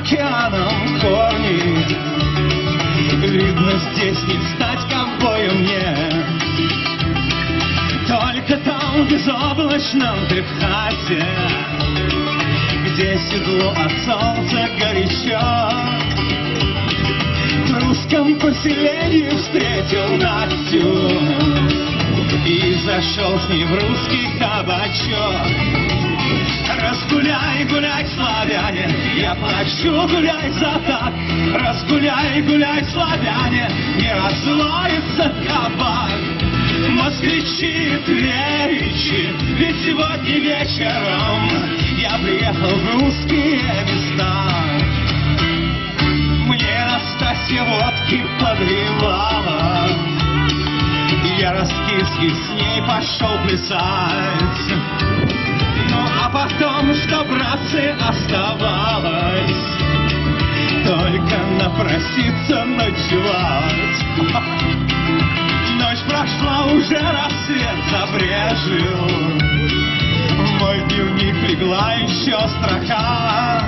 океаном корни Видно, здесь не встать ковбоем мне Только там, в безоблачном Техасе Где седло от солнца горячо. В русском поселении встретил Настю И зашел с ней в русский кабачок Разгуляй, гуляй, славяне, я плачу, гуляй за так. Разгуляй, гуляй, славяне, не разлоится кабак. Москвичи, тверичи, ведь сегодня вечером я приехал в русские места. Мне Настасья водки подливала, я раскис и с ней пошел плясать. Ну а потом, напроситься ночевать. Ночь прошла, уже рассвет забрежил. В мой дневник легла еще строка.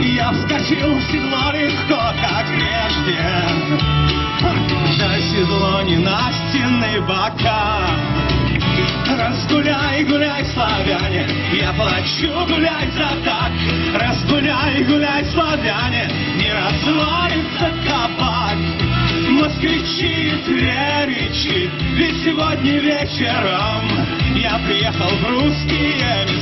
Я вскочил в седло легко, как прежде. Да седло не Настины бока. Разгуляй, гуляй, славяне, я плачу, гуляй за так. Разгуляй, гуляй, славяне, не развалится кабак. Москвичи, тверичи, ведь сегодня вечером я приехал в русские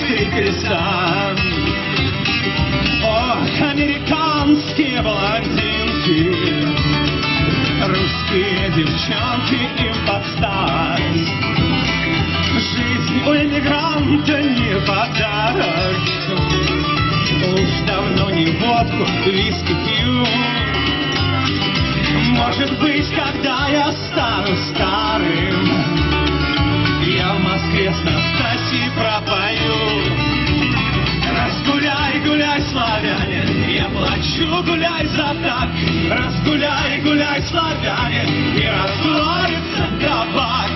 три колеса Ох, американские блондинки Русские девчонки им подстать Жизнь у иммигранта не подарок Уж давно не водку, виски пью может быть, когда я стану старым, славяне, я плачу, гуляй за так. Разгуляй, гуляй, славяне, и разгорится кабак.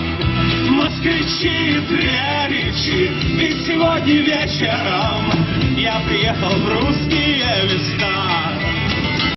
Москвичи, тверичи, ведь сегодня вечером я приехал в русские места.